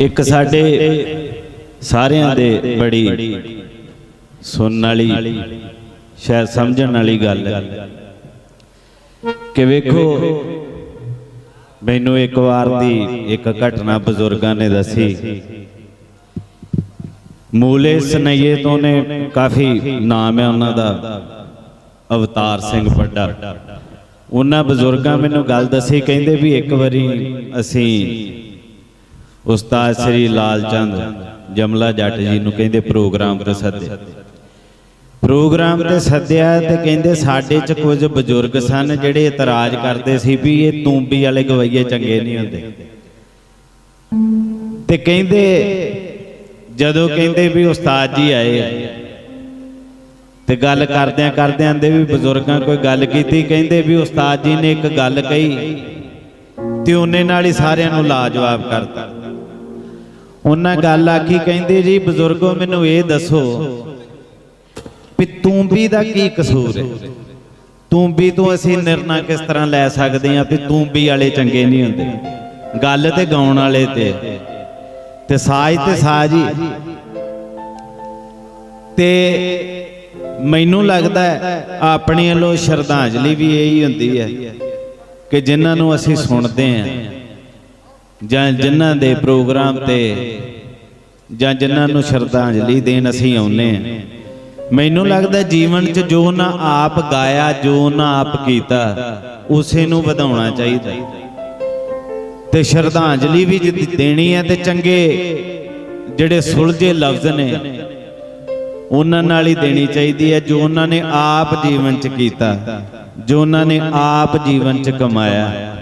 ਇੱਕ ਸਾਡੇ ਸਾਰਿਆਂ ਦੇ ਬੜੀ ਸੁਣਨ ਵਾਲੀ, ਸ਼ਾਇਦ ਸਮਝਣ ਵਾਲੀ ਗੱਲ ਹੈ। ਕਿ ਵੇਖੋ, ਮੈਨੂੰ ਇੱਕ ਵਾਰ ਦੀ ਇੱਕ ਘਟਨਾ ਬਜ਼ੁਰਗਾਂ ਨੇ ਦੱਸੀ। ਮੂਲੇ ਸਨਈਏ ਤੋਂ ਨੇ ਕਾਫੀ ਨਾਮ ਹੈ ਉਹਨਾਂ ਦਾ, ਅਵਤਾਰ ਸਿੰਘ ਵੱਡਾ। ਉਹਨਾਂ ਬਜ਼ੁਰਗਾਂ ਮੈਨੂੰ ਗੱਲ ਦੱਸੀ, ਕਹਿੰਦੇ ਵੀ ਇੱਕ ਵਾਰੀ ਅਸੀਂ ਉਸਤਾਦ ਸ੍ਰੀ ਲਾਲ ਚੰਦ ਜਮਲਾ ਜੱਟ ਜੀ ਨੂੰ ਕਹਿੰਦੇ ਪ੍ਰੋਗਰਾਮ ਤੇ ਸੱਦੇ। ਪ੍ਰੋਗਰਾਮ ਤੇ ਸੱਦਿਆ ਤੇ ਕਹਿੰਦੇ ਸਾਡੇ ਚ ਕੁਝ ਬਜ਼ੁਰਗ ਸਨ ਜਿਹੜੇ ਇਤਰਾਜ਼ ਕਰਦੇ ਸੀ ਵੀ ਇਹ ਤੂੰਬੀ ਵਾਲੇ ਗਵਈਏ ਚੰਗੇ ਨਹੀਂ ਹੁੰਦੇ। ਤੇ ਕਹਿੰਦੇ, ਜਦੋਂ ਕਹਿੰਦੇ ਵੀ ਉਸਤਾਦ ਜੀ ਆਏ ਤੇ ਗੱਲ ਕਰਦਿਆਂ ਕਰਦਿਆਂ ਦੇ ਵੀ ਬਜ਼ੁਰਗਾਂ ਕੋਈ ਗੱਲ ਕੀਤੀ, ਕਹਿੰਦੇ ਵੀ ਉਸਤਾਦ ਜੀ ਨੇ ਇੱਕ ਗੱਲ ਕਹੀ, ਤੇ ਉਹਨੇ ਨਾਲ ਹੀ ਸਾਰਿਆਂ ਨੂੰ ਲਾਜਵਾਬ ਕਰਤਾ। ਉਹਨਾਂ ਗੱਲ ਆਖੀ ਕਹਿੰਦੇ, ਜੀ ਬਜ਼ੁਰਗੋ, ਮੈਨੂੰ ਇਹ ਦੱਸੋ ਵੀ ਤੂੰਬੀ ਦਾ ਕੀ ਕਸੂਰ ਹੈ? ਤੂੰਬੀ ਤੋਂ ਅਸੀਂ ਨਿਰਣਾ ਕਿਸ ਤਰ੍ਹਾਂ ਲੈ ਸਕਦੇ ਹਾਂ ਵੀ ਤੂੰਬੀ ਵਾਲੇ ਚੰਗੇ ਨਹੀਂ ਹੁੰਦੇ? ਗੱਲ ਤੇ ਗਾਉਣ ਵਾਲੇ ਤੇ ਤੇ ਸਾਜ ਤੇ ਸਾਜ ਹੀ। ਤੇ ਮੈਨੂੰ ਲੱਗਦਾ ਆਪਣੇ ਵੱਲੋਂ ਸ਼ਰਧਾਂਜਲੀ ਵੀ ਇਹੀ ਹੁੰਦੀ ਹੈ ਕਿ ਜਿਨ੍ਹਾਂ ਨੂੰ ਅਸੀਂ ਸੁਣਦੇ ਹਾਂ ਜਾਂ ਜਿਨ੍ਹਾਂ ਦੇ ਪ੍ਰੋਗਰਾਮ ਤੇ ਜਾਂ ਜਿਨ੍ਹਾਂ ਨੂੰ ਸ਼ਰਧਾਂਜਲੀ ਦੇਣ ਅਸੀਂ ਆਉਨੇ ਹਾਂ। ਮੈਨੂੰ ਲੱਗਦਾ ਜੀਵਨ 'ਚ ਜੋ ਨਾ ਆਪ ਗਾਇਆ, ਜੋ ਨਾ ਆਪ ਕੀਤਾ, ਉਸੇ ਨੂੰ ਵਧਾਉਣਾ ਚਾਹੀਦਾ। ਤੇ ਸ਼ਰਧਾਂਜਲੀ ਵੀ ਜੇ ਦੇਣੀ ਹੈ ਤੇ ਚੰਗੇ ਜਿਹੜੇ ਸੁਲਝੇ ਲਫ਼ਜ਼ ਨੇ, ਉਹਨਾਂ ਨਾਲ ਹੀ ਦੇਣੀ ਚਾਹੀਦੀ ਹੈ ਜੋ ਉਹਨਾਂ ਨੇ ਆਪ ਜੀਵਨ 'ਚ ਕੀਤਾ, ਜੋ ਉਹਨਾਂ ਨੇ ਆਪ ਜੀਵਨ 'ਚ ਕਮਾਇਆ।